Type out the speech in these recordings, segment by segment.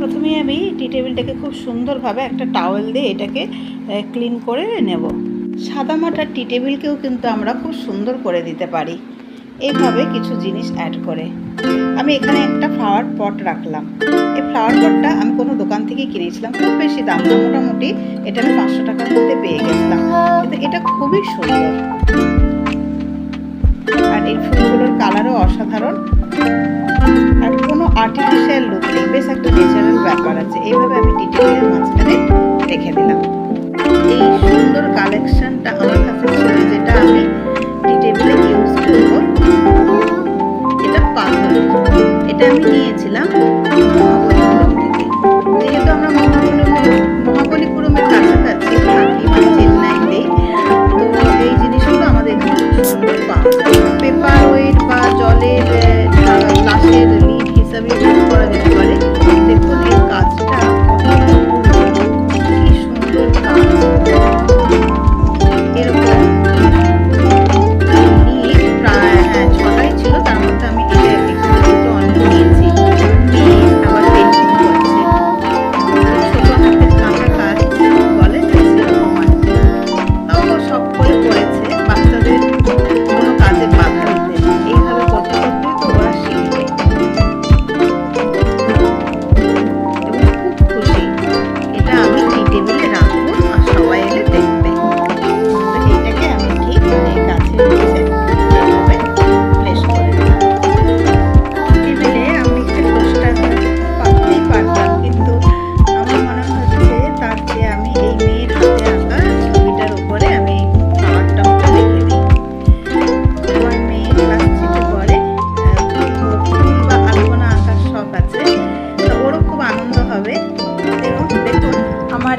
প্রথমেই আমি টি টেবিলটাকে খুব সুন্দরভাবে একটা টাওয়েল দিয়ে এটাকে ক্লিন করে নেব। সাদামাটার টি টেবিলকেও কিন্তু আমরা খুব সুন্দর করে দিতে পারি। এইভাবে কিছু জিনিস অ্যাড করে। আমি এখানে একটা ফ্লাওয়ার পট রাখলাম। এই ফ্লাওয়ার পটটা আমি কোনো দোকান থেকে কিনেছিলাম। খুব বেশি দাম না, মোটামুটি এটা আমি পাঁচশো টাকার মধ্যে পেয়ে গেছিলাম। কিন্তু এটা খুবই সুন্দর। আর এই ফুলগুলোর কালারও অসাধারণ। আর্টিফিশিয়াল লুক নেই বেশ একটা ন্যাচারাল ব্যাপার আছে। এইভাবে আমি ডিটেলের মাঝখানে রেখে দিলাম। এই সুন্দর কালেকশনটা আমার the.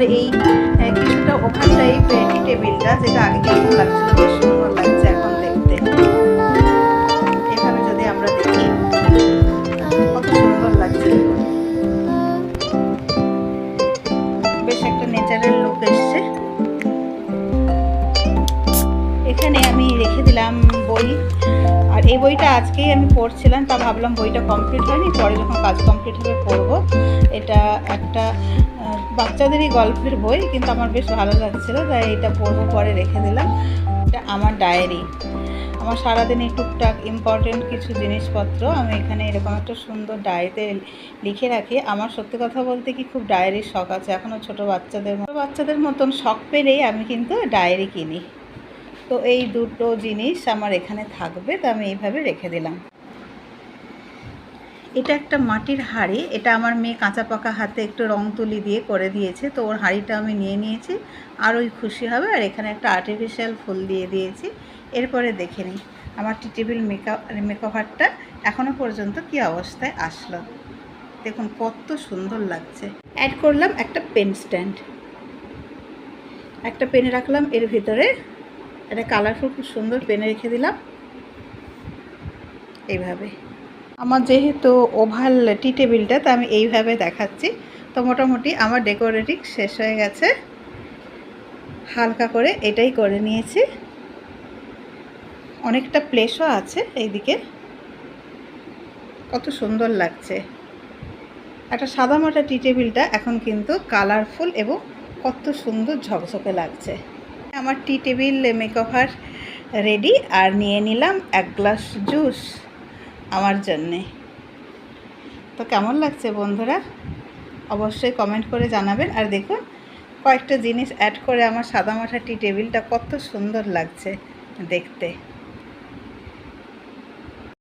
এই আহ, কিছুটা টাইপ টি টেবিলটা যেটা আগে কেমন লাগছিল বেশ সুন্দর লাগছে এখন দেখতে। এখানে যদি আমরা দেখি কত সুন্দর লাগছে। বেশ একটা ন্যাচারাল লুক এসছে। এখানে আমি রেখে দিলাম বই। আর এই বইটা আজকেই আমি পড়ছিলাম তা ভাবলাম বইটা কমপ্লিট হয়নি পরে যখন কাজ কমপ্লিট হবে পড়ব। এটা একটা বাচ্চাদেরই গল্পের বই, কিন্তু আমার বেশ ভালো লাগছিল, তাই এটা পড়ব, পরে রেখে দিলাম। এটা আমার ডায়েরি। আমার সারাদিনে টুকটাক ইম্পর্টেন্ট কিছু জিনিসপত্র আমি এখানে এরকম একটা সুন্দর ডায়েরিতে লিখে রাখি। আমার সত্যি কথা বলতে কি খুব ডায়েরির শখ আছে। এখনও ছোটো বাচ্চাদের মতো, বাচ্চাদের মতন শখ পেলেই আমি কিন্তু ডায়েরি কিনি। তো এই দুটো জিনিস আমার এখানে থাকবে, তো আমি এইভাবে রেখে দিলাম। এটা একটা মাটির হাঁড়ি। এটা আমার মেয়ে কাঁচা পাকা হাতে একটু রং তুলি দিয়ে করে দিয়েছে। তো ওর হাঁড়িটা আমি নিয়ে নিয়েছি। আর ওই খুশি হবে। আর এখানে একটা আর্টিফিশিয়াল ফুল দিয়ে দিয়েছি। এরপরে দেখে নিই। আমার টি টেবিল মেকআপ মেকওভারটা এখনও পর্যন্ত কি অবস্থায় আসলো? দেখুন, কত সুন্দর লাগছে। অ্যাড করলাম একটা পেন স্ট্যান্ড একটা পেন রাখলাম। এর ভিতরে একটা কালারফুল খুব সুন্দর পেনে রেখে দিলাম। এইভাবে। আমার যেহেতু ওভাল টি টেবিলটা, তো আমি এইভাবে দেখাচ্ছি। তো মোটামুটি আমার ডেকোরেটিং শেষ হয়ে গেছে। হালকা করে এটাই করে নিয়েছি। অনেকটা প্লেসও আছে এইদিকে। কত সুন্দর লাগছে। একটা সাদামাটা টি টেবিলটা এখন কিন্তু কালারফুল এবং কত সুন্দর ঝকঝকে লাগছে। আমার টি টেবিল মেকওভার রেডি আর নিয়ে নিলাম এক গ্লাস জুস। আমার জন্যে। তো কেমন লাগছে বন্ধুরা? অবশ্যই কমেন্ট করে জানাবেন। আর দেখুন, কয়েকটা জিনিস অ্যাড করে আমার সাদামাঠা টি টেবিলটা কত সুন্দর লাগছে দেখতে।